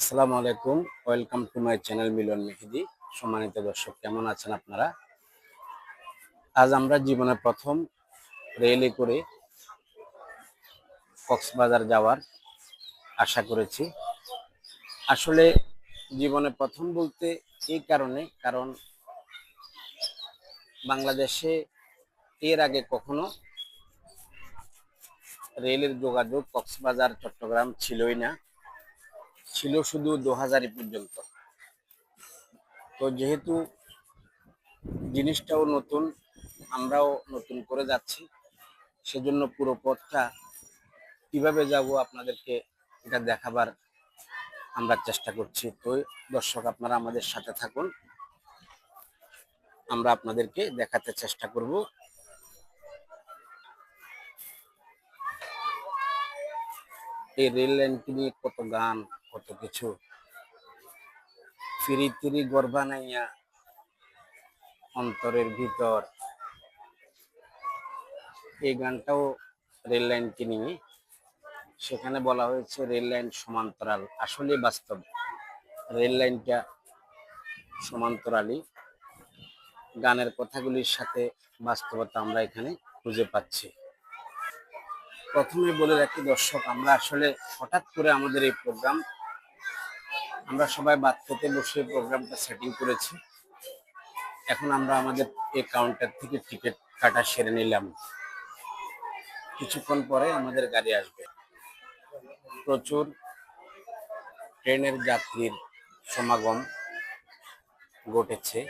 আসসালামু আলাইকুম। Welcome to my channel Milon Mehedi সম্মানিত দর্শক, কেমন আছেন আপনারা? আজ আমরা জীবনে প্রথম রেলে করে কক্সবাজার যাওয়ার আশা করেছি। আসলে জীবনে প্রথম বলতে এই কারণে, কারণ বাংলাদেশে এর আগে কখনো রেলের যোগাযোগ কক্সবাজার চট্টগ্রাম ছিলই না। ছিল শুধু দু হাজারই পর্যন্ত। তো যেহেতু জিনিসটাও নতুন, আমরাও নতুন করে যাচ্ছি, সেজন্য পুরো পথটা কীভাবে যাব আপনাদেরকে এটা দেখাবার আমরা চেষ্টা করছি। তো দর্শক, আপনারা আমাদের সাথে থাকুন। আমরা আপনাদেরকে দেখাতে চেষ্টা করব। এই রেল লাইনটি নিয়ে কত গান কত কিছু। ফিরি তিরি গর্বা নাইয়া অন্তরের ভিতর। এই গানটাও রেল লাইনকে নিয়ে। সেখানে বলা হয়েছে রেল লাইন সমান্তরাল। আসলে বাস্তব। রেল লাইনটা সমান্তরালই। গানের কথাগুলির সাথে বাস্তবতা আমরা এখানে খুঁজে পাচ্ছি। প্রথমে বলে রাখি দর্শক, আমরা আসলে হঠাৎ করে আমাদের এই প্রোগ্রাম আমরা সবাই বাদ খেতে বসে প্রোগ্রামটা সেটিং করেছি। এখন আমরা আমাদের এই কাউন্টার থেকে টিকিট কাটা সেরে নিলাম। কিছুক্ষণ পরে আমাদের গাড়ি আসবে। প্রচুর ট্রেনের যাত্রীর সমাগম ঘটেছে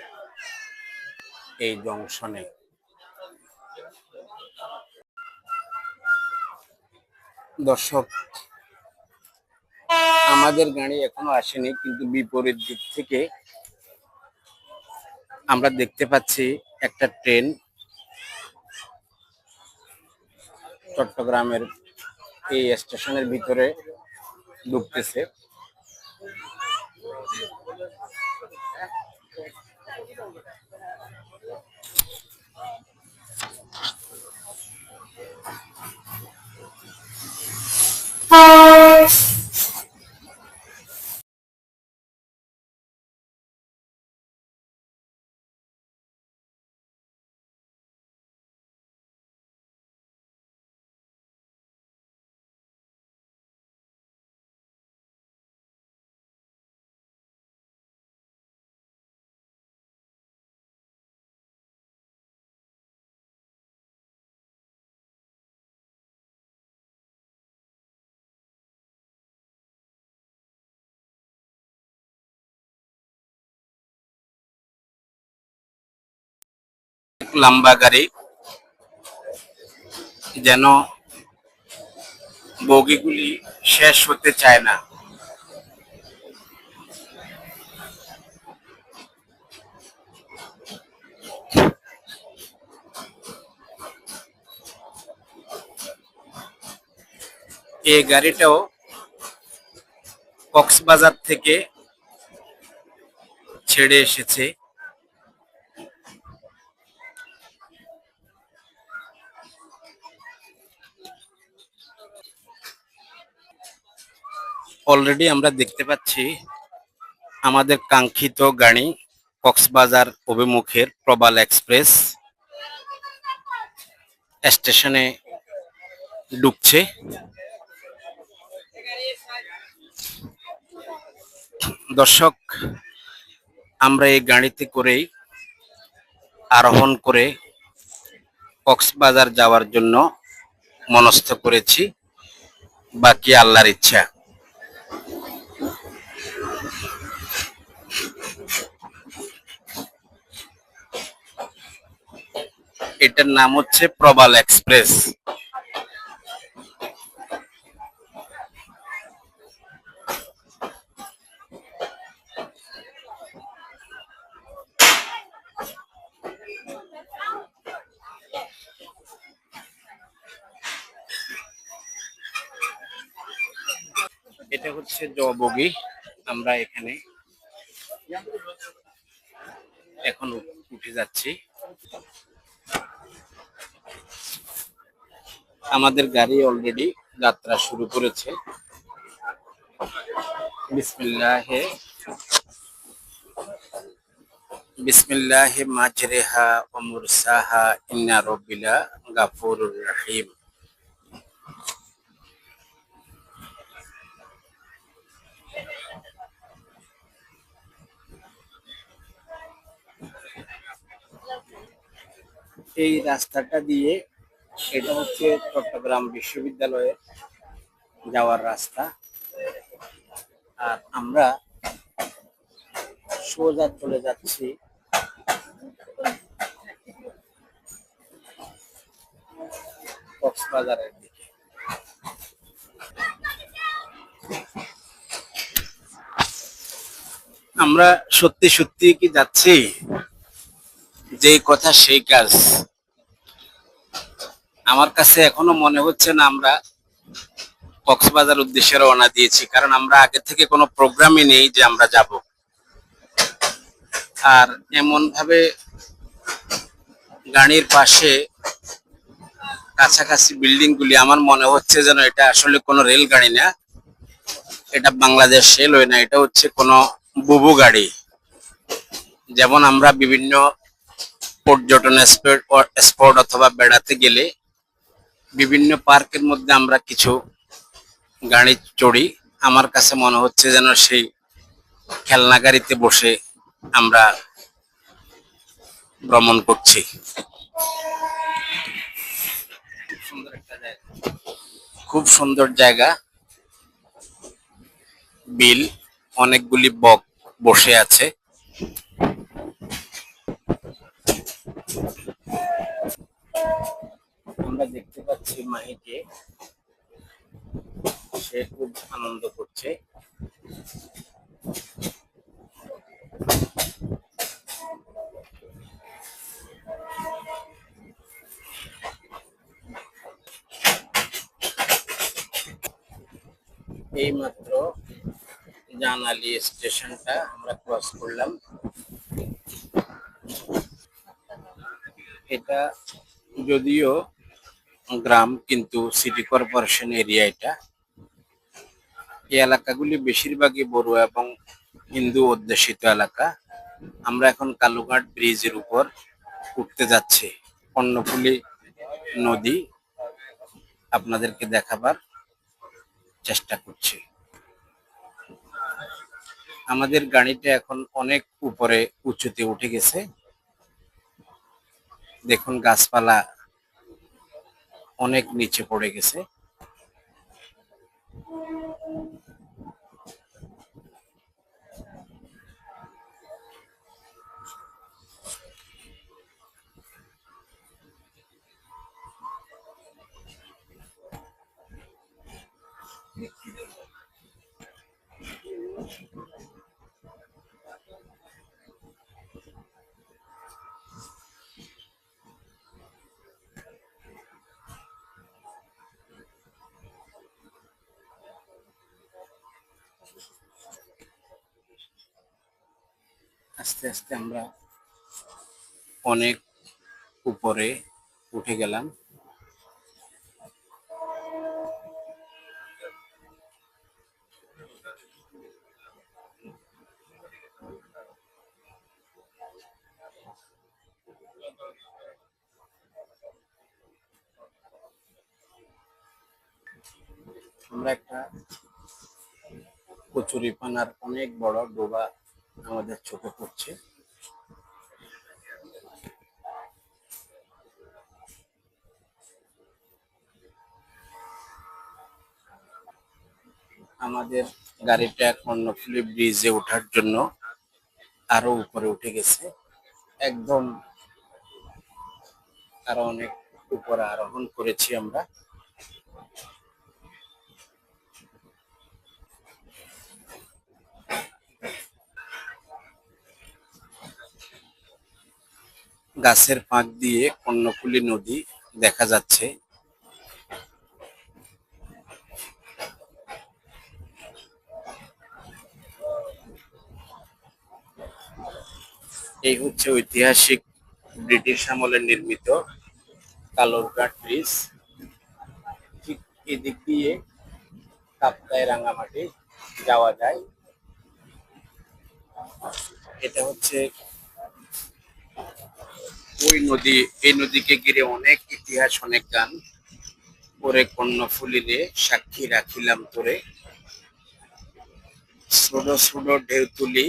এই জংশনে। দর্শক আমাদের গাড়ি এখনও আসেনি, কিন্তু বিপরীত দিক থেকে আমরা দেখতে পাচ্ছি একটা ট্রেন চট্টগ্রামের এই স্টেশনের ভিতরে ঢুকতেছে। লম্বা গাড়ি যেন বগিগুলি শেষ হতে চায় না। এই গাড়িটাও কক্সবাজার থেকে ছেড়ে এসেছে। অলরেডি আমরা দেখতে পাচ্ছি আমাদের কাঙ্ক্ষিত গাড়ি কক্সবাজার অভিমুখের প্রবাল এক্সপ্রেস স্টেশনে ঢুকছে। দর্শক, আমরা এই গাড়িতে করেই আরোহণ করে কক্সবাজার যাওয়ার জন্য মনস্থ করেছি। বাকি আল্লাহর ইচ্ছা। এটার নাম হচ্ছে প্রবাল এক্সপ্রেস। এটা হচ্ছে জবগি আমরা এখানে এখন উঠে যাচ্ছি। আমাদের গাড়ি অলরেডি যাত্রা শুরু করেছে। বিসমিল্লাহে বিসমিল্লাহে মাজরেহা ও মুরসাহা, ইন্না রব্বিলা গাফুরুর রহিম। এই রাস্তাটা দিয়ে এটা হচ্ছে চট্টগ্রাম বিশ্ববিদ্যালয়ে যাওয়ার রাস্তা। আর আমরা সোজা চলে যাচ্ছি কক্সবাজারের দিকে। আমরা সত্যি সত্যি কি যাচ্ছি? যেই কথা, সেই কাজ। আমার কাছে এখনও মনে হচ্ছে না আমরা কক্সবাজার উদ্দেশ্যে রওনা দিয়েছি, কারণ আমরা আগে থেকে কোনো প্রোগ্রামই নেই যে আমরা যাব। আর এমন ভাবে গাড়ির পাশে কাছাকাছি বিল্ডিং গুলি আমার মনে হচ্ছে যেন এটা আসলে কোনো রেল গাড়ি না। এটা বাংলাদেশ রেলওয়ে না, এটা হচ্ছে কোনো বুবু গাড়ি। যেমন আমরা বিভিন্ন পর্যটন স্পট অথবা বেড়াতে গেলে বিভিন্ন পার্কের মধ্যে আমরা কিছু গাড়ি চড়ি। আমার কাছে মনে হচ্ছে যেন সেই খেলনা গাড়িতে বসে আমরা ভ্রমণ করছি। খুব সুন্দর জায়গা। বিল, অনেকগুলি বক বসে আছে। আমরা দেখতে পাচ্ছি মাহিকে। সে খুব আনন্দ করছে। এইমাত্র জানালি স্টেশনটা আমরা ক্রস করলাম। এটা যদিও গ্রাম কিন্তু সিটি কর্পোরেশন এরিয়া এটা। এই এলাকাগুলি বেশিরভাগই বড় এবং হিন্দু অধ্যুষিত এলাকা। আমরা এখন কালুঘাট ব্রিজের উপর উঠতে যাচ্ছি। কর্ণফুলী নদী আপনাদেরকে দেখাবার চেষ্টা করছি। আমাদের গাড়িটা এখন অনেক উপরে উঁচুতে উঠে গেছে। দেখুন গাছপালা অনেক নিচে পড়ে গেছে। আস্তে আস্তে আমরা অনেক উপরে উঠে গেলাম। আমরা একটা কচুরি পানার অনেক বড় ডোবা আমাদের চোখে পড়ছে। আমাদের গাড়িটা কর্ণফুলী ব্রিজে ওঠার জন্য আরও উপরে উঠে গেছে। একদম আরও অনেক উপরে আরোহণ করেছি আমরা। গাছের ফাঁক দিয়ে কর্ণফুলী নদী দেখা যাচ্ছে। এই হচ্ছে ঐতিহাসিক ব্রিটিশ আমলে নির্মিত কালোরঘাট ব্রিজ। ঠিক এদিক দিয়ে কাপ্তায় রাঙামাটি যাওয়া যায়। এটা হচ্ছে ওই নদী, এই নদীকে ঘিরে অনেক ইতিহাস, অনেক গান। ওরে কর্ণফুলি রে সাক্ষী রাখিলাম তোরে। ছোট ছোট ঢেউ তুলি,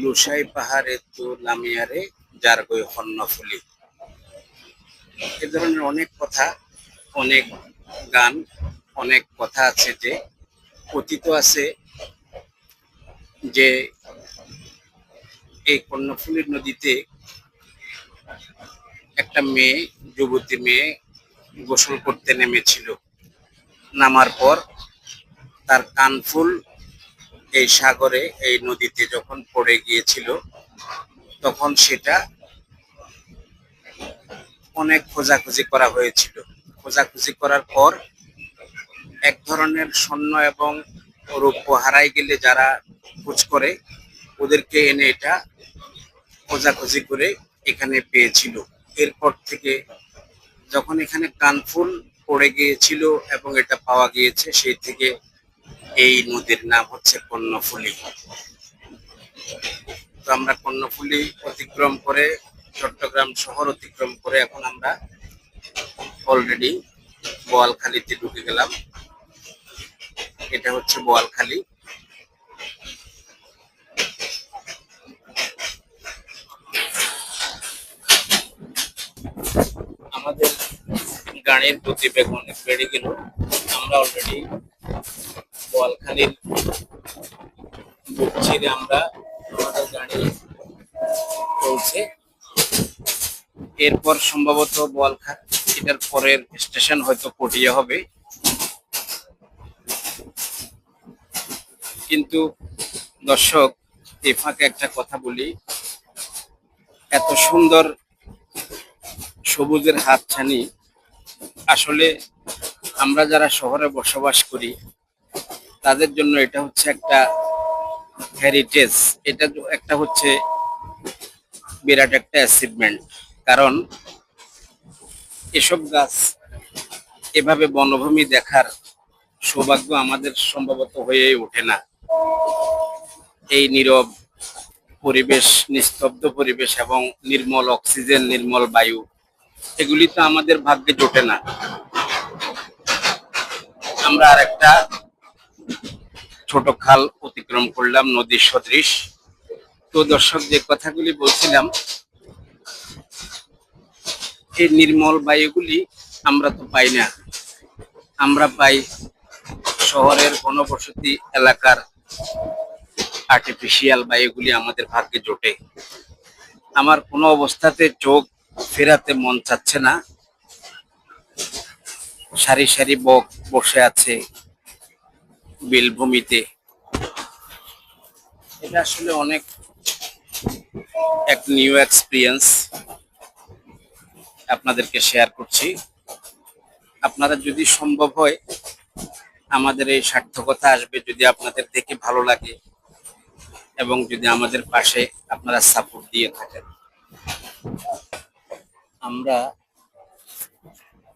লুসাই পাহাড়ে তো লামিয়ারে যার গই কর্ণফুলি এ ধরনের অনেক কথা, অনেক গান, অনেক কথা আছে যে কথিত আছে যে এই কর্ণফুলীর নদীতে একটা মেয়ে, যুবতী মেয়ে গোসল করতে নেমেছিল। নামার পর তার কানফুল এই সাগরে, এই নদীতে যখন পড়ে গিয়েছিল, তখন সেটা অনেক খোঁজাখুঁজি করা হয়েছিল। খোঁজাখুঁজি করার পর এক ধরনের স্বর্ণ এবং রৌপ্য হারাই গেলে যারা খোঁজ করে, ওদেরকে এনে এটা খোঁজাখুঁজি করে এখানে পেয়েছিল। এরপর থেকে যখন এখানে কানফুল পড়ে গিয়েছিল এবং এটা পাওয়া গিয়েছে, সেই থেকে এই নদীর নাম হচ্ছে কর্ণফুলী। তো আমরা কর্ণফুলী অতিক্রম করে চট্টগ্রাম শহর অতিক্রম করে এখন আমরা অলরেডি বোয়ালখালীতে ঢুকে গেলাম। এটা হচ্ছে বোয়ালখালী। আমাদের গাড়ির গতিবেগ অনেক বেড়ে গেল। আমরা অলরেডি বোয়ালখালীর বুক আমরা আমাদের গাড়ি চলছে এরপর সম্ভবত বোয়ালখা এটার পরের স্টেশন হয়তো পটিয়া হবে। কিন্তু দর্শক, এ ফাঁকে একটা কথা বলি। এত সুন্দর সবুজের হাতছানি। আসলে আমরা যারা শহরে বসবাস করি, তাদের জন্য এটা হচ্ছে একটা হেরিটেজ এটা একটা হচ্ছে বিরাট একটা অ্যাচিভমেন্ট কারণ এসব গাছ এভাবে বনভূমি দেখার সৌভাগ্য আমাদের সম্ভবত হয়েই ওঠে না। এই নীরব পরিবেশ, নিস্তব্ধ পরিবেশ এবং নির্মল অক্সিজেন নির্মল বায়ু এগুলি তো আমাদের ভাগ্যে জোটে না। আমরা আর একটা ছোট খাল অতিক্রম করলাম, নদীর সদৃশ। তো দর্শক, যে কথাগুলি বলছিলাম, এই নির্মল বায়ুগুলি আমরা তো পাই না। আমরা পাই শহরের ঘনবসতি এলাকার আর্টিফিশিয়াল বায়ুগুলি আমাদের ভাগ্যে জোটে। আমার কোনো অবস্থাতে চোখ ফেরাতে মন চাচ্ছে না। সারি সারি বক বসে আছে বিলভূমিতে এটা আসলে অনেক এক নিউ এক্সপিরিয়েন্স আপনাদেরকে শেয়ার করছি। আপনারা যদি সম্ভব হয়, আমাদের এই সার্থকতা আসবে যদি আপনাদের দেখে ভালো লাগে এবং যদি আমাদের পাশে আপনারা সাপোর্ট দিয়ে থাকেন। আমরা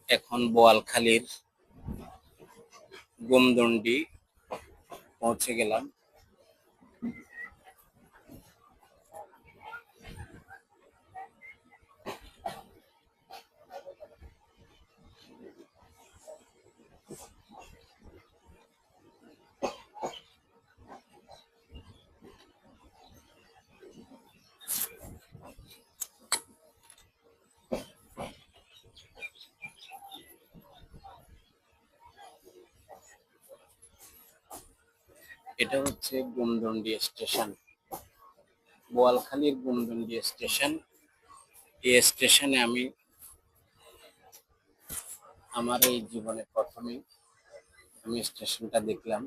এখন বোয়ালখালীর গোমদন্ডি পৌঁছে গেলাম। এটা হচ্ছে গুমদন্ডি স্টেশন। বোয়ালখালীর গুমদন্ডি স্টেশন। এই স্টেশনে আমি আমার এই জীবনে প্রথমে আমি স্টেশনটা দেখলাম।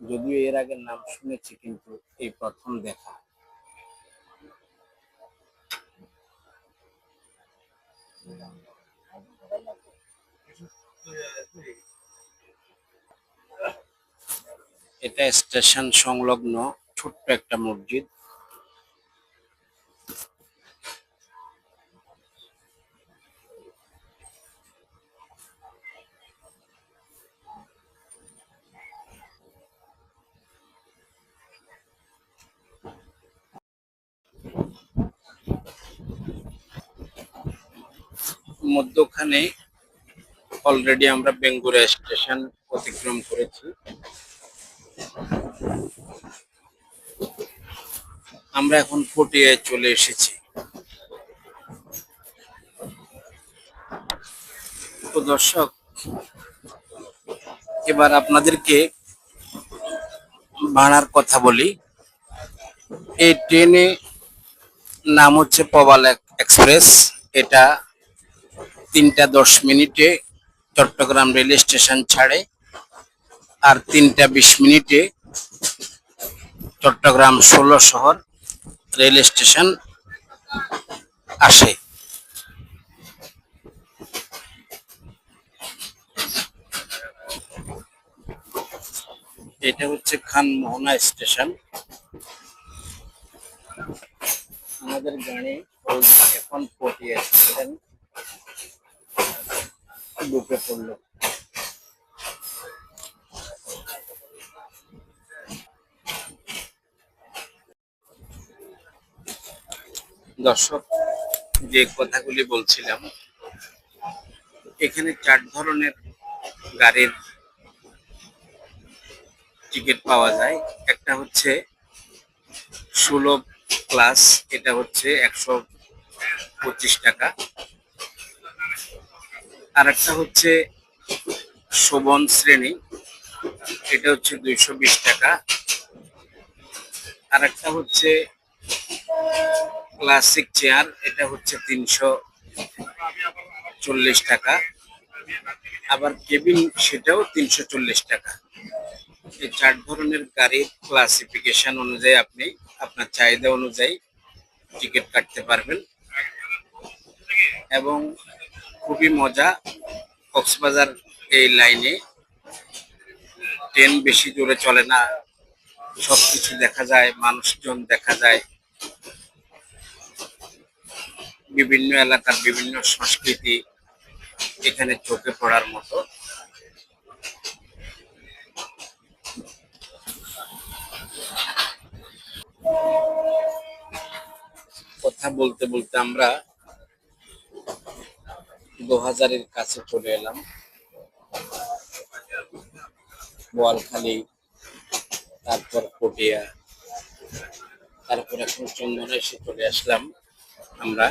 যদিও এর আগে নাম শুনেছি, কিন্তু এই প্রথম দেখা। এটা স্টেশন সংলগ্ন ছোট্ট একটা মসজিদ। মধ্যখানে অলরেডি আমরা বেঙ্গুরা স্টেশন অতিক্রম করেছি। আমরা এখন পটিয়ায় চলে এসেছি। তো দর্শক, এবার আপনাদেরকে ভাড়ার কথা বলি। এই ট্রেনে নাম হচ্ছে পবাল এক- এক্সপ্রেস। এটা তিনটা দশ মিনিটে চট্টগ্রাম রেল স্টেশন ছাড়ে, আর তিনটা বিশ মিনিটে চট্টগ্রাম ষোলো শহর, রেল স্টেশন আসে এটা হচ্ছে খান মোহনা স্টেশন। আমাদের গাড়ি এখন পটিয়ে স্টেশন। ঢুকে পড়ল। দর্শক, যে কথাগুলি বলছিলাম, এখানে চার ধরনের গাড়ির টিকিট পাওয়া যায়। একটা হচ্ছে সুলভ ক্লাস, এটা হচ্ছে একশো পঁচিশ টাকা। আর একটা হচ্ছে শোভন শ্রেণি, এটা হচ্ছে দুইশো বিশ টাকা। আর একটা হচ্ছে ক্লাসিক চেয়ার এটা হচ্ছে তিনশো চল্লিশ টাকা। আবার কেবিন সেটাও তিনশো চল্লিশ টাকা। এই চার ধরনের গাড়ির ক্লাসিফিকেশন অনুযায়ী আপনি আপনার চাহিদা অনুযায়ী টিকিট কাটতে পারবেন। এবং খুবই মজা, কক্সবাজার এই লাইনে ট্রেন বেশি জোরে চলে না, সবকিছু দেখা যায়, মানুষজন দেখা যায়। বিভিন্ন এলাকার বিভিন্ন সংস্কৃতি এখানে চোখে পড়ার মতো। কথা বলতে বলতে আমরা দু হাজারের কাছে চলে এলাম। বোয়ালখালী, তারপর পটিয়া তারপর চন্দনা এসে চলে আসলাম আমরা।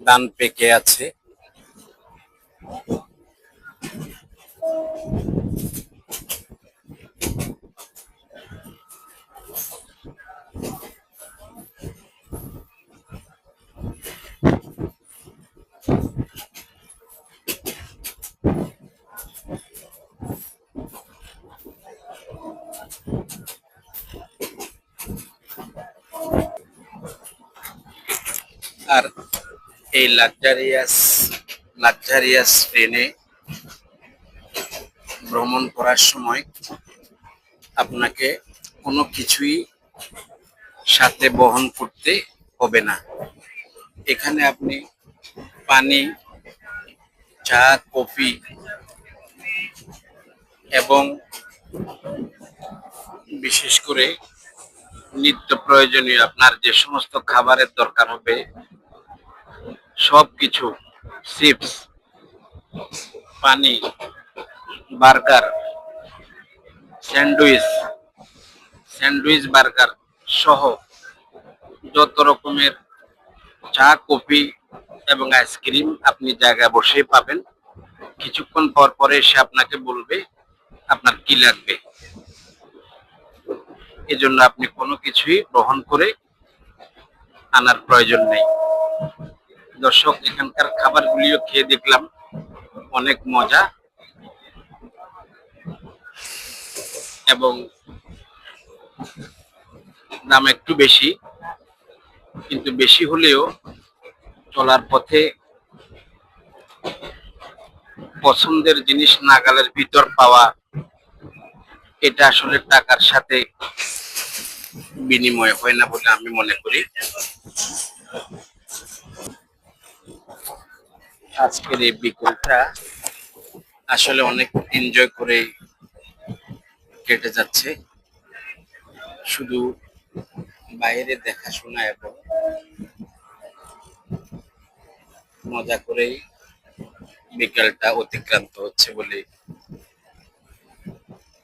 ধান পেকে আছে। আর এই লাক্সারিয়াস লাক্সারিয়াস ট্রেনে ভ্রমণ করার সময় আপনাকে কোনো কিছুই সাথে বহন করতে হবে না। এখানে আপনি পানি, চা, কফি এবং বিশেষ করে নিত্য প্রয়োজনীয় আপনার যে সমস্ত খাবারের দরকার হবে সব কিছু চিপস পানি বার্গার স্যান্ডউইচ স্যান্ডউইচ বার্গার সহ যত রকমের চা, কফি এবং আইসক্রিম আপনি জায়গায় বসেই পাবেন। কিছুক্ষণ পর পরে এসে আপনাকে বলবে আপনার কি লাগবে। এজন্য আপনি কোনো কিছুই গ্রহণ করে আনার প্রয়োজন নেই। দর্শক, এখানকার খাবারগুলিও খেয়ে দেখলাম। অনেক মজা। এবং দাম একটু বেশি, কিন্তু বেশি হলেও চলার পথে পছন্দের জিনিস নাগালের ভিতর পাওয়া, এটা আসলে টাকার সাথে বিনিময় হয় না বলে আমি মনে করি। আজকের এই বিকেলটা আসলে অনেক এনজয় করে কেটে যাচ্ছে। শুধু বাইরে দেখাশোনা এবং মজা করেই বিকেলটা অতিক্রান্ত হচ্ছে বলে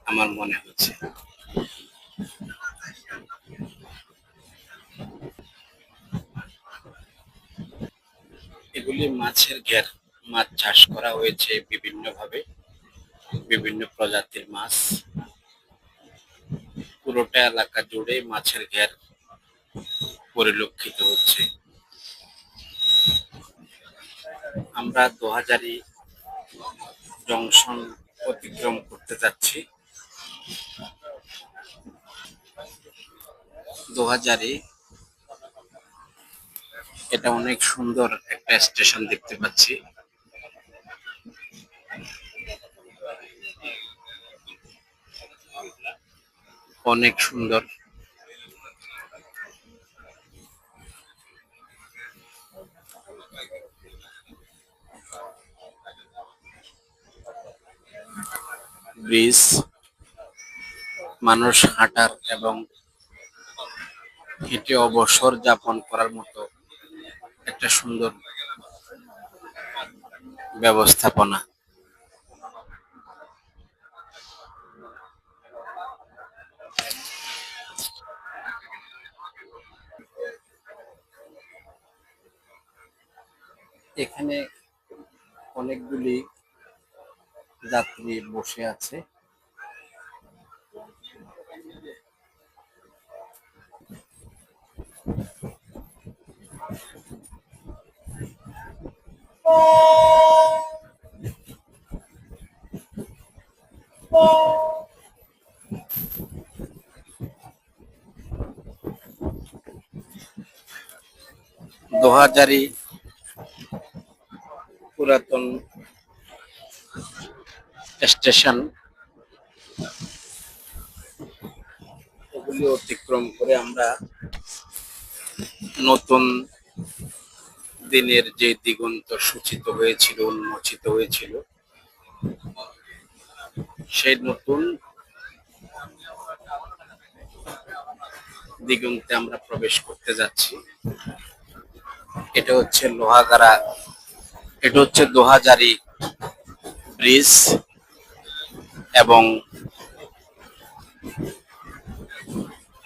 আমার মনে হচ্ছে। এগুলি মাছের ঘের মাছ চাষ করা হয়েছে বিভিন্নভাবে। বিভিন্ন প্রজাতির মাছ। পুরোটা এলাকা জুড়ে মাছের ঘের পরিলক্ষিত হচ্ছে। আমরা দোহাজারি জংশন অতিক্রম করতে যাচ্ছি। দোহাজারি এটা অনেক সুন্দর একটা স্টেশন দেখতে পাচ্ছি। অনেক সুন্দর। ব্রিজ, মানুষ হাঁটার এবং হেঁটে অবসর যাপন করার মতো একটা সুন্দর ব্যবস্থাপনা। এখানে অনেকগুলি যাত্রী বসে আছে। দোহাজারি পুরাতন স্টেশন, এগুলি অতিক্রম করে আমরা নতুন দিনের যে দিগন্ত সূচিত হয়েছিল, উন্মোচিত হয়েছিল, সেই নতুন দিগন্তে আমরা প্রবেশ করতে যাচ্ছি। এটা হচ্ছে লোহাগাড়া এটা হচ্ছে দোহাজারি ব্রিজ এবং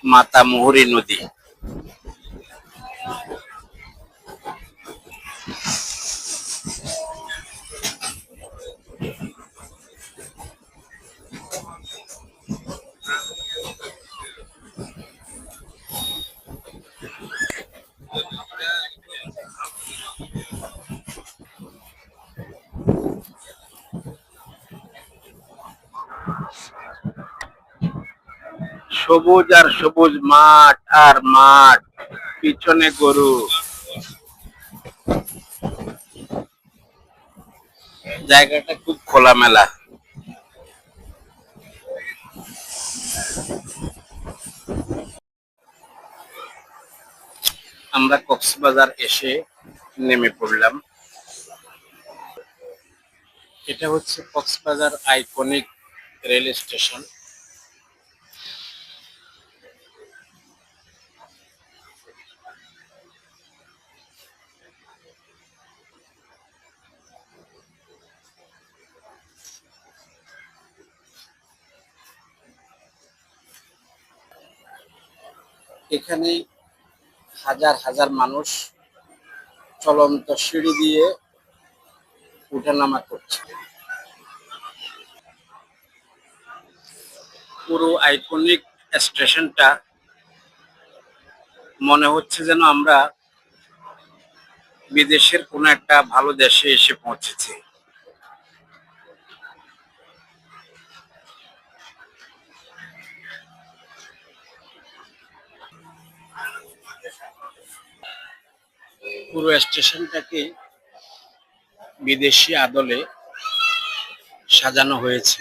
মাতামুহুরী নদী। সবুজ আর সবুজ মাঠ আর মাঠ, পিছনে গরু। জায়গাটা খুব খোলামেলা। আমরা কক্সবাজার এসে নেমে পড়লাম। এটা হচ্ছে কক্সবাজার আইকনিক রেল স্টেশন। এখানে হাজার হাজার মানুষ চলন্ত সিঁড়ি দিয়ে উঠানামা করছে। পুরো আইকনিক স্টেশনটা, মনে হচ্ছে যেন আমরা বিদেশের কোনো একটা ভালো দেশে এসে পৌঁছেছি। পুরো স্টেশনটাকে বিদেশি আদলে সাজানো হয়েছে।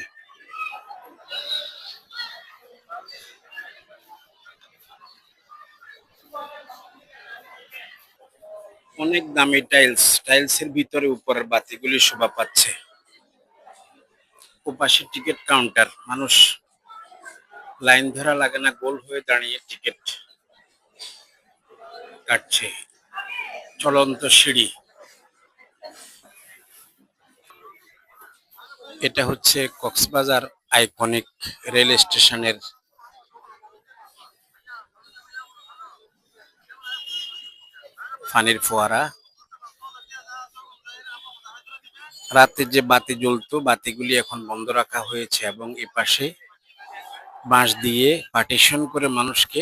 অনেক দামি টাইলস টাইলসের ভিতরে উপরের বাতিগুলি শোভা পাচ্ছে। ওপাশে টিকিট কাউন্টার মানুষ লাইন ধরা লাগে না, গোল হয়ে দাঁড়িয়ে টিকিট কাটছে। চলন্ত সিঁড়ি। এটা হচ্ছে কক্সবাজার আইকনিক রেল স্টেশনের পানির ফোয়ারা। রাতে যে বাতি জ্বলতো, বাতিগুলি এখন বন্ধ রাখা হয়েছে এবং এ পাশে বাঁশ দিয়ে পার্টিশন করে মানুষকে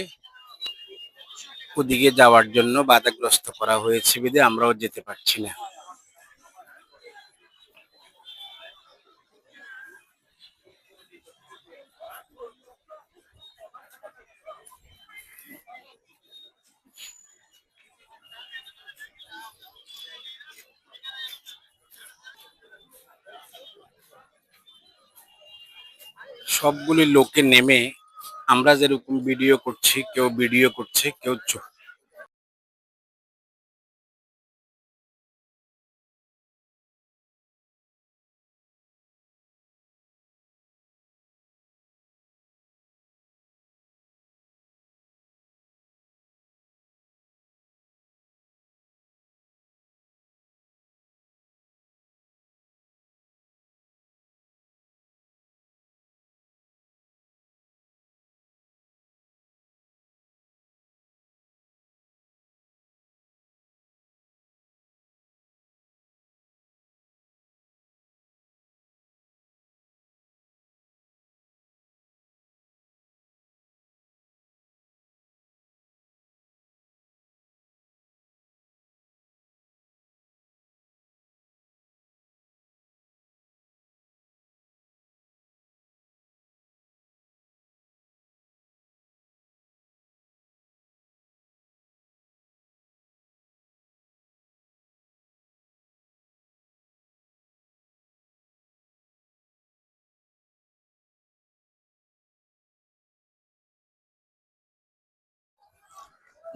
ওদিকে যাওয়ার জন্য বাধাগ্রস্ত করা হয়েছে বিধে আমরাও যেতে পারছি না। সবগুলি লোকে নেমে আমরা যেরকম ভিডিও করছি কেউ ভিডিও করছে কেউ চুপ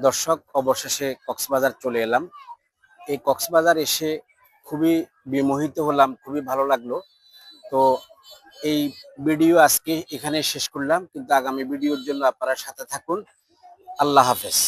দর্শক, অবশেষে কক্সবাজার চলে এলাম। এই কক্সবাজার এসে খুবই বিমোহিত হলাম, খুবই ভালো লাগল। তো এই ভিডিও আজকে এখানে শেষ করলাম, কিন্তু আগামী ভিডিওর জন্য আপনারা সাথে থাকুন। আল্লাহ হাফেজ।